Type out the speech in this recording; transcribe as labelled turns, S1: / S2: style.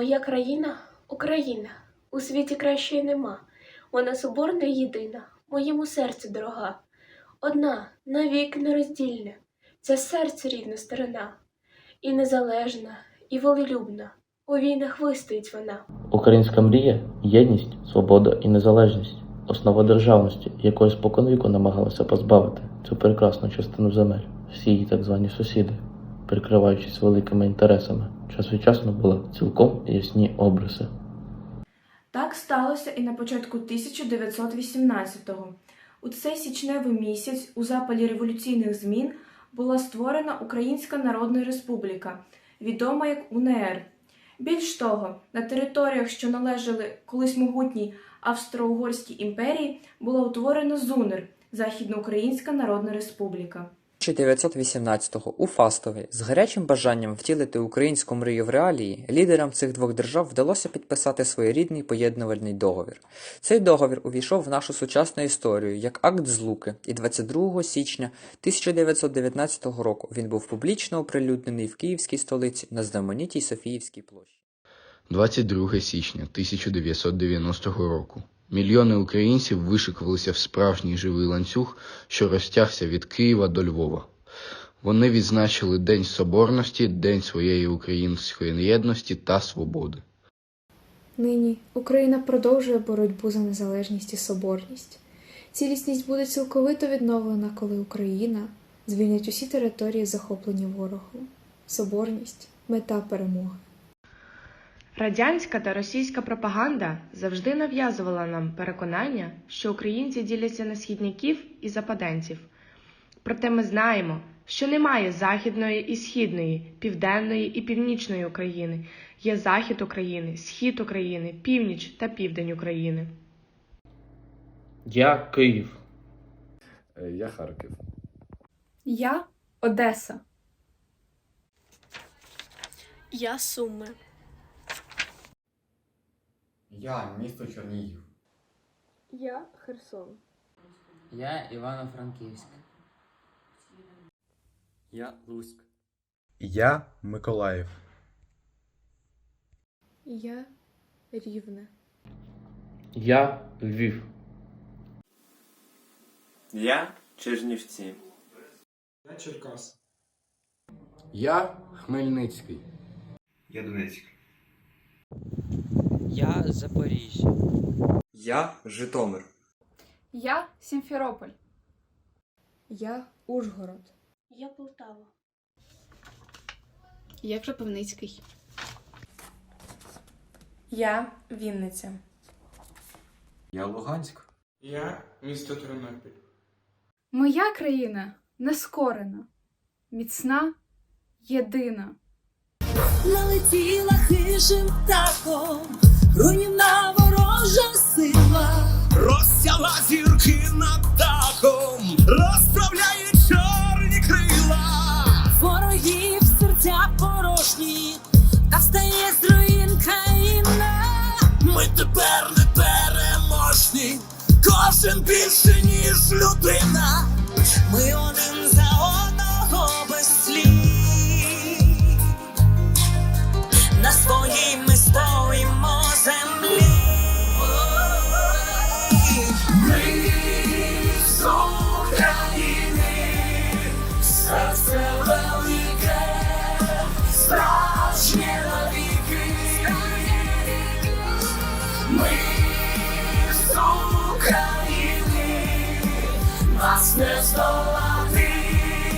S1: Моя країна Україна. У світі кращої нема. Вона соборна і єдина, моєму серцю дорога. Одна, навік нероздільна, це серце рідна сторона. І незалежна, і волелюбна. У війнах вистоїть вона.
S2: Українська мрія єдність, свобода і незалежність, основа державності, якої споконвіку намагалися позбавити цю прекрасну частину земель, всі її так звані сусіди, прикриваючись великими інтересами, час від часу були цілком ясні обриси.
S3: Так сталося і на початку 1918-го. У цей січневий місяць у запалі революційних змін була створена Українська Народна Республіка, відома як УНР. Більш того, на територіях, що належали колись могутній Австро-Угорській імперії, була утворена ЗУНР Західноукраїнська Народна Республіка.
S4: 1918-го у Фастові з гарячим бажанням втілити українську мрію в реалії лідерам цих двох держав вдалося підписати своєрідний поєднувальний договір. Цей договір увійшов в нашу сучасну історію як акт злуки, і 22 січня 1919 року він був публічно оприлюднений в київській столиці на знаменитій Софіївській площі.
S5: 22 січня 1990 року. Мільйони українців вишикувалися в справжній живий ланцюг, що розтягся від Києва до Львова. Вони відзначили День Соборності, День своєї української єдності та свободи.
S6: Нині Україна продовжує боротьбу за незалежність і соборність. Цілісність буде цілковито відновлена, коли Україна звільнить усі території, захоплені ворогом. Соборність мета перемоги.
S7: Радянська та російська пропаганда завжди нав'язувала нам переконання, що українці діляться на східняків і западенців. Проте ми знаємо, що немає західної і східної, південної і північної України. Є захід України, схід України, північ та південь України.
S2: Я Київ.
S8: Е, Я Харків.
S9: Я Одеса.
S1: Я Суми.
S8: Я місто Чернігів.
S1: Я Херсон.
S4: Я Івано-Франківськ.
S10: Я Луцьк.
S11: Я Миколаїв.
S6: Я Рівне.
S2: Я Львів.
S10: Я Чернівці.
S11: Я Черкас.
S5: Я Хмельницький.
S8: Я Донецьк.
S4: Я Запоріжжя.
S10: Я Житомир.
S9: Я Сімферополь.
S6: Я Ужгород.
S1: Я Полтава.
S9: Я Кропивницький.
S3: Я Вінниця.
S10: Я Луганськ.
S11: Я місто Тернопіль.
S9: Моя країна нескорена, міцна, єдина.
S12: Налетіла хижим птахом, руйнівна ворожа сила, розсяла зірки над дахом, розправляє чорні крила, ворогів серця порожні, та встає з руїн країна. Ми тепер не переможні, кожен більше, ніж людина. Ми Ми